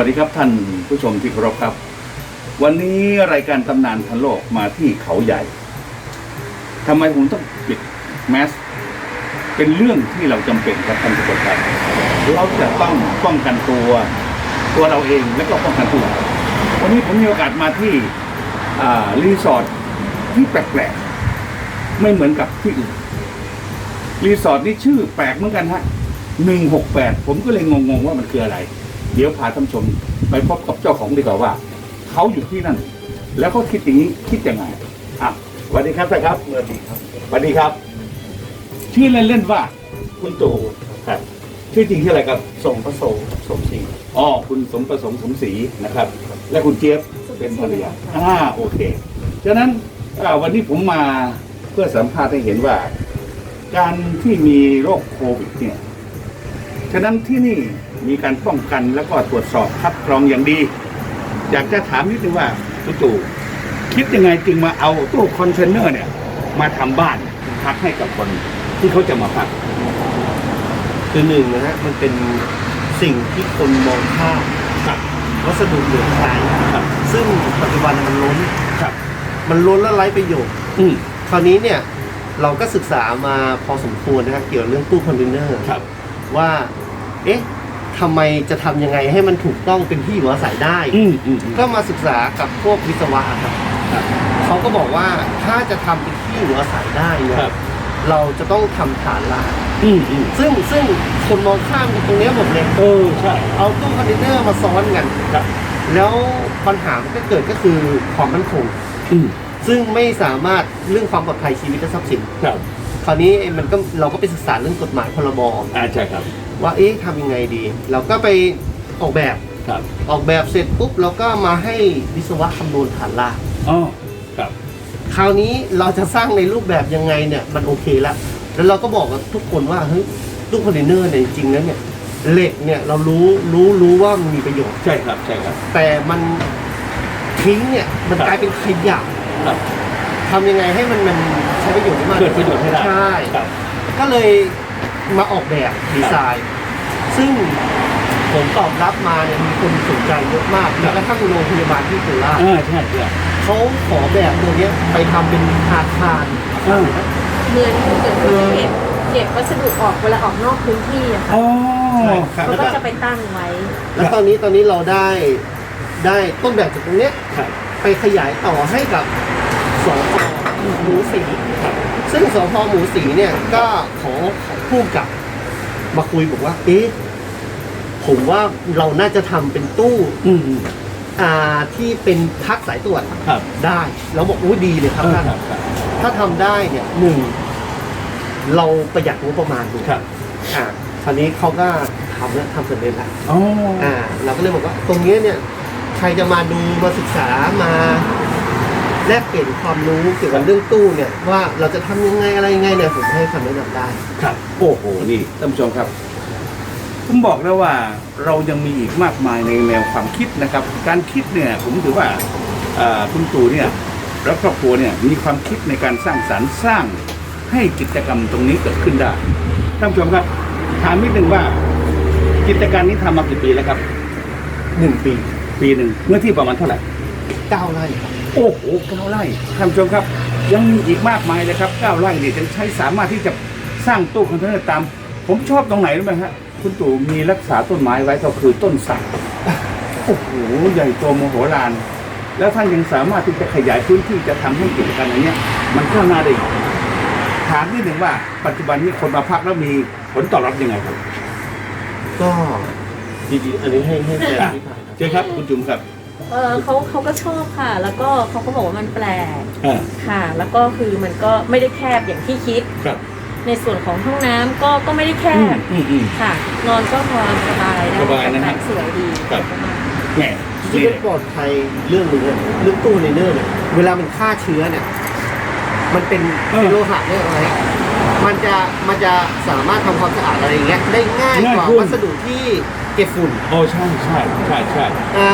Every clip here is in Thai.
ัสดีครับท่านผู้ชมที่เคารพครับ วันนี้รายการตำนานทันโลกมาที่เขาใหญ่ทำไมผมต้องปิดแมสเป็นเรื่องที่เราจำเป็นครับท่านผู้ชมครับเราจะต้องป้องกันตัวตัวเราเองและก็ป้องกันตัววันนี้ผมมีโอกาสมาที่รีสอร์ทที่แปลกๆไม่เหมือนกับที่อื่นรีสอร์ทนี่ชื่อแปลกเหมือนกันฮะหนึ่งหกแปดผมก็เลยงงๆว่ามันคืออะไร เดี๋ยวพาท่านผู้ชม ไปพบกับเจ้าของดีกว่าว่า เขาอยู่ที่นั่น แล้วเขาคิดอย่างนี้คิดยังไงอะสวัสดีครับท่านครับสวัสดีครับสวัสดีครับ ชื่อเล่นเล่นๆว่า คุณตู่ครับชื่อจริงชื่ออะไรครับ สมประสงค์สมศรีอ๋อคุณสมประสงค์สมศรีนะครับ และคุณเจี๊ยบเป็นภรรยาอ่าโอเคฉะนั้นอ่าวันนี้ผมมาเพื่อสัมภาษณ์ให้เห็นว่า การที่มีโรคโควิดเนี่ย ฉะนั้นที่นี่ มีการป้องกันแล้วก็ตรวจสอบคัดกรองอย่างดี อยากจะถามนิดนึงว่าคุณตู่คิดยังไงจึงมาเอาตู้คอนเทนเนอร์เนี่ย มาทำบ้านพักให้กับคนที่เขาจะมาพัก คือหนึ่งนะฮะมันเป็นสิ่งที่คนมองข้ามครับวัสดุเหลือใช้ครับ ซึ่งปัจจุบันมันล้นครับ มันล้นและไร้ประโยชน์อืมคราวนี้เนี่ยเราก็ศึกษามาพอสมควรนะฮะเกี่ยวเรื่องตู้คอนเทนเนอร์ครับ ว่า เอ๊ะ ทำไมจะทำยังไงให้มันถูกต้องเป็นที่อยู่อาศัยได้ อืมอืมอืม ก็มาศึกษากับพวกวิศวะครับครับเขาก็บอกว่าถ้าจะทำเป็นที่อยู่อาศัยได้เนี่ยครับเราจะต้องทำฐานรากอืมอืมซึ่งซึ่งคนมองข้ามกันตรงเนี้ยหมดเลย เออใช่ เอาตู้คอนเทนเนอร์มาซ้อนกัน ครับ แล้วปัญหามันก็เกิดก็คือความมั่นคง อืมซึ่งไม่สามารถเรื่องความปลอดภัยชีวิตและทรัพย์สิน ครับค ราวนี้มันก็เราก็ไปศึกษาเรื่องกฎหมายพรบอ่าใช่ครับว่าเอ๊ะทำยังไงดี เราก็ไปออกแบบครับออกแบบเสร็จปุ๊บเราก็มาให้วิศวะคำนวณฐานรากอ๋อครับ คราวนี้เราจะสร้างในรูปแบบยังไงเนี่ยมันโอเคแล้วแล้วเราก็บอกกับทุกคนว่าเฮ้ยตู้คอนเทนเนอร์เนี่ยจริงๆแล้วเนี่ยเหล็กเนี่ยเรารู้รู้รู้ว่ามันมีประโยชน์ ใช่ครับใช่ครับ แต่มันทิ้งเนี่ยมันครับกลายเป็นขยะครับ ทำยังไงให้มันมันใช้ประโยชน์ได้มากเกิดประโยชน์ให้ได้ใช่ครับ ก็เลยมาออกแบบดีไซน์ ซึ่งผมตอบรับมาเนี่ยมีคนสนใจเยอะมากครัแม้บกระทั่งโรงพยาบาลที่โคราชอ่าใช่ใช่ เขาขอแบบตัวเนี้ยไปทำเป็นอาคารอ่าเหมือนเหมือนเขาเก็บเก็บวัสดุออกเวลาออกนอกพื้นที่อะค่ะอ๋อ ครับ เขาก็จะไปตั้งไว้แล้วตอนนี้ตอนนี้เราได้ได้ต้นแบบจากตรงเนี้ยครับ ไปขยายต่อให้กับ สพหมูสีครับซึ่งสพหมูสีเนี่ยก็ขอขอพูดกับมาคุยบอกว่า เอ๊ะผมว่าเราน่าจะทำเป็นตู้อืมอืมอ่าที่เป็นพักสายตรวจครับได้เราบอกอุ้ยดีเลยครับเออท่านครับครับถ้าทำได้เนี่ยหนึ่งเราประหยัดงบประมาณดูครับอ่าคราวนี้เขาก็ทำแล้วทำสำเร็จแล้ว อ๋ออ่าเราก็เลยบอกว่าตรงเนี้ยเนี่ยใครจะมาดูมาศึกษามา แลกเปลี่ยนความรู้เกี่ยวกับเรื่องตู้เนี่ยว่าเราจะทำยังไงอะไรยังไงเนี่ยผมให้คำแนะนำได้ ครับ โอ้โห นี่ท่านผู้ชมครับ ผมบอกแล้วว่าเรายังมีอีกมากมายในแนวความคิดนะครับ การคิดเนี่ยผมถือว่าอ่าคุณตู่เนี่ยและครอบครัวเนี่ยมีความคิดในการสร้างสรรค์สร้างให้กิจกรรมตรงนี้เกิดขึ้นได้ท่านผู้ชมครับถามนิดนึงว่า กิจการนี้ทำมากี่ปีแล้วครับ หนึ่งปี ปีหนึ่งเมื่อที่ประมาณเท่าไหร่ เก้าไร่ครับโอ้โหเก้าไร่ท่านผู้ชมครับ ยังมีอีกมากมายเลยครับเก้าไร่เนี่ยจะใช้สามารถที่จะสร้างตู้คอนเทนเนอร์ตาม ผมชอบตรงไหนรู้ไหมฮะคุณตู่มีรักษาต้นไม้ไว้ก็คือต้นสักโอ้โหใหญ่โตมโหฬารแล้วท่านยังสามารถที่จะขยายพื้นที่จะทำให้กิจการอันเนี้ยมันก้าวหน้าได้อีกถามนิดหนึ่งว่า ปัจจุบันนี้คนมาพักแล้วมีผลตอบรับยังไงครับ ก็จริงๆอันนี้ให้ให้แฟนที่ผ่านครับเชิญครับคุณจุ๋มครับ เออเขาเขาก็ชอบค่ะ แล้วก็เขาก็บอกว่ามันแปลกอ่าค่ะ แล้วก็คือมันก็ไม่ได้แคบอย่างที่คิด ครับในส่วนของห้องน้ำก็ก็ไม่ได้แคอืมบอืมอืม ค่ะ นอนก็พอสบายได้สบายนะฮะ สวยดีครับ แหมที่นี่เป็นปลอดภัยเรื่องหนึงเนี่ยเรื่องตู้คอนเทนเนอร์เนี่ยเวลามันฆ่าเชื้อเนี่ย มันเป็นเป็นโลหะเนี่ยอะไรมันจะมันจะสามารถทำความสะอาดอะไรอย่างเงี้ยได้ง่ายกว่าวัสดุที่ เก็บฝุ่นโอ้ใช่ใช่ใช่ใช่อ่า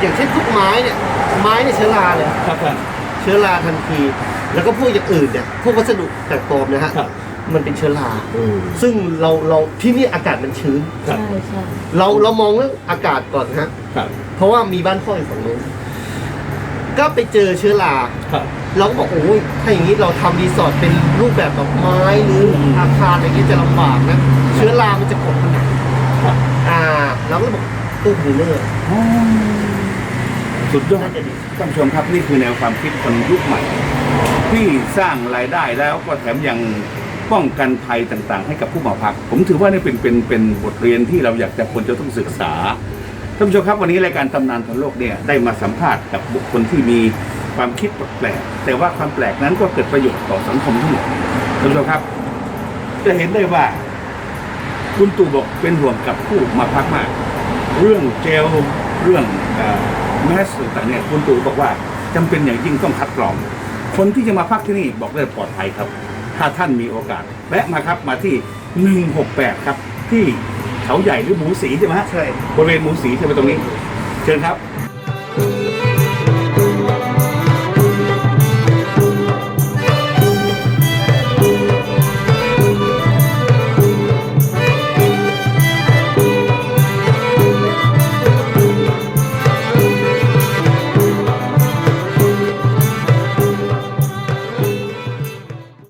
อย่างเช่นพวกไม้เนี่ยไม้เนี่ยเชื้อราเลยครับท่านเชื้อราทันที แล้วก็พวกอย่างอื่นเนี่ยพวกวัสดุแปลกปลอมนะฮะครับมันเป็นเชื้อราอืมซึ่งเราเราที่นี่อากาศมันชื้น ครัใช่บใช่เราเรามองเรื่องอากาศก่อนฮะครับเพราะว่ามีบ้านพ่ออยู่ฝั่งนู้นก็ไปเจอเชื้อรา ครับ เราก็บอกโอ้ยถ้าอย่างนี้เราทำรีสอร์ทเป็นรูปแบบดอกไม้หรืออืมอาคารอะไรเงี้ยจะลำบากนะ เชื้อรามันจะกดผนังครับ อ่าเราก็เลยบอกตู้คอนเทนเนอร์สุดยอด น่าจะดี ท่านผู้ชมครับนี่คือแนวความคิดคนยุคใหม่ ที่สร้างรายได้แล้วก็แถมยังป้องกันภัยต่างๆ ให้กับผู้มาพัก ผมถือว่านี่เป็นเป็นเป็นบทเรียนที่เราอยากจะควรจะต้องศึกษาท่านผู้ชมครับวันนี้รายการตำนานทันโลกเนี่ยได้มาสัมภาษณ์กับบุคคลที่มีความคิดแปลกๆแต่ว่าความแปลกนั้นก็เกิดประโยชน์ต่อสังคมทั้งหมดท่านผู้ชมครับ จะเห็นได้ว่า คุณตู่บอกเป็นห่วงกับผู้มาพักมาก เรื่องเจลเรื่องแมสต่างๆเนี่ยคุณตู่บอกว่าจำเป็นอย่างยิ่งต้องคัดกรอง คนที่จะมาพักที่นี่บอกได้ปลอดภัยครับ ถ้าท่านมีโอกาสแวะมาครับมาที่ 168 ครับที่เขาใหญ่หรือหมูสีใช่ไหมฮะใช่บริเวณหมูสีใช่ไหมตรงนี้ เชิญครับค